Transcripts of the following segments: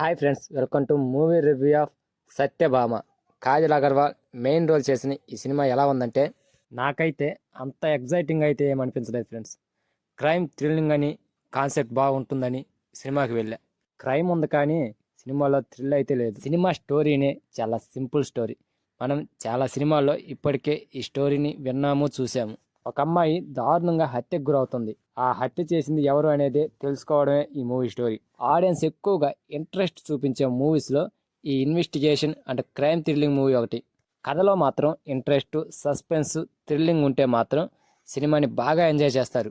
Hi friends welcome to movie review of Satyabhama. Kajal Aggarwal main role చేసిన ఈ సినిమా ఎలా ఉందంటే నాకైతే అంత ఎగ్జైటింగ్ అయితే ఏమనిపించలేదు ఫ్రెండ్స్. క్రైమ్ థ్రిల్లింగ్ అని కాన్సెప్ట్ బాగుంటుందని సినిమాకి వెళ్ళా. క్రైమ్ ఉంది కానీ సినిమాలో థ్రిల్ అయితే లేదు. సినిమా స్టోరీనే చాలా సింపుల్ స్టోరీ. మనం చాలా సినిమాల్లో ఇప్పటికే ఈ స్టోరీని విన్నాము చూసాము. ఒక అమ్మాయి దారుణంగా హత్యకు గురవుతుంది. ఆ హత్య చేసింది ఎవరు అనేది తెలుసుకోవడమే ఈ మూవీ స్టోరీ. ఆడియన్స్ ఎక్కువగా ఇంట్రెస్ట్ చూపించే మూవీస్లో ఈ investigation and crime thrilling movie ఒకటి. కథలో మాత్రం ఇంట్రెస్ట్ సస్పెన్స్ థ్రిల్లింగ్ ఉంటే మాత్రం సినిమాని బాగా ఎంజాయ్ చేస్తారు.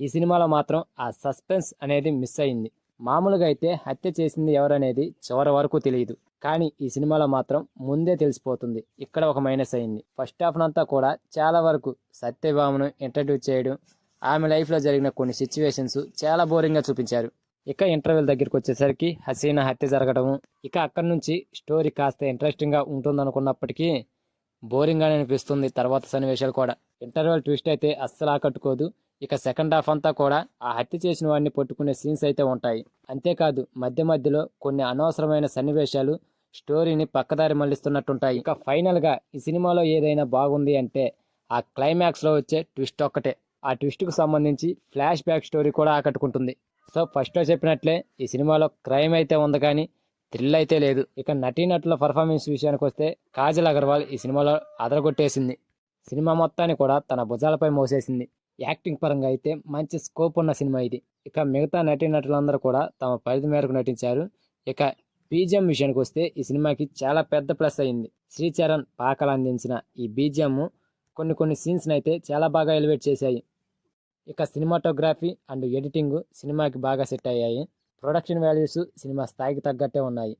ఈ సినిమాలో మాత్రం ఆ సస్పెన్స్ అనేది మిస్ అయింది. మామూలుగా అయితే హత్య చేసింది ఎవరనేది చివరి వరకు తెలియదు. కానీ ఈ సినిమాలో మాత్రం ముందే తెలిసిపోతుంది. ఇక్కడ ఒక మైనస్ అయింది. ఫస్ట్ హాఫ్ అంతా కూడా చాలా వరకు సత్యభామను ఇంట్రడ్యూస్ చేయడం ఆమె లైఫ్లో జరిగిన కొన్ని సిచ్యువేషన్స్ చాలా బోరింగ్గా చూపించారు. ఇక ఇంటర్వెల్ దగ్గరికి వచ్చేసరికి హసీనా హత్య జరగడము ఇక అక్కడి నుంచి స్టోరీ కాస్త ఇంట్రెస్టింగ్గా ఉంటుందనుకున్నప్పటికీ బోరింగ్గా అనిపిస్తుంది తర్వాత సన్నివేశాలు కూడా. ఇంటర్వెల్ ట్విస్ట్ అయితే అస్సలు ఆకట్టుకోదు. ఇక సెకండ్ హాఫ్ అంతా కూడా ఆ హత్య చేసిన వాడిని పట్టుకునే సీన్స్ అయితే ఉంటాయి. అంతేకాదు మధ్య మధ్యలో కొన్ని అనవసరమైన సన్నివేశాలు స్టోరీని పక్కదారి మళ్ళిస్తున్నట్టుంటాయి. ఇంకా ఫైనల్గా ఈ సినిమాలో ఏదైనా బాగుంది అంటే ఆ క్లైమాక్స్లో వచ్చే ట్విస్ట్ ఒక్కటే. ఆ ట్విస్ట్కు సంబంధించి ఫ్లాష్ బ్యాక్ స్టోరీ కూడా ఆకట్టుకుంటుంది. సో ఫస్ట్లో చెప్పినట్లే ఈ సినిమాలో క్రైమ్ అయితే ఉంది కానీ థ్రిల్ అయితే లేదు. ఇక నటీనటుల పర్ఫార్మెన్స్ విషయానికి వస్తే కాజల్ అగర్వాల్ ఈ సినిమాలో అదరగొట్టేసింది. సినిమా మొత్తాన్ని కూడా తన భుజాలపై మోసేసింది. యాక్టింగ్ పరంగా అయితే మంచి స్కోప్ ఉన్న సినిమా ఇది. ఇక మిగతా నటీనటులందరూ కూడా తమ పరిధి మేరకు నటించారు. ఇక బీజిఎం విషయానికి వస్తే ఈ సినిమాకి చాలా పెద్ద ప్లస్ అయింది. శ్రీచరణ్ పాకలు అందించిన ఈ బీజిఎం కొన్ని కొన్ని సీన్స్ని అయితే చాలా బాగా ఎలివేట్ చేశాయి. ఇక సినిమాటోగ్రఫీ అండ్ ఎడిటింగ్ సినిమాకి బాగా సెట్ అయ్యాయి. ప్రొడక్షన్ వాల్యూస్ సినిమా స్థాయికి తగ్గట్టే ఉన్నాయి.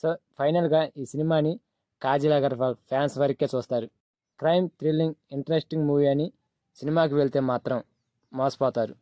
సో ఫైనల్గా ఈ సినిమాని కాజల్ అగర్వాల్ ఫ్యాన్స్ వరకే చూస్తారు. క్రైమ్ థ్రిల్లింగ్ ఇంట్రెస్టింగ్ మూవీ అని సినిమాకి వెళ్తే మాత్రం మోసపోతారు.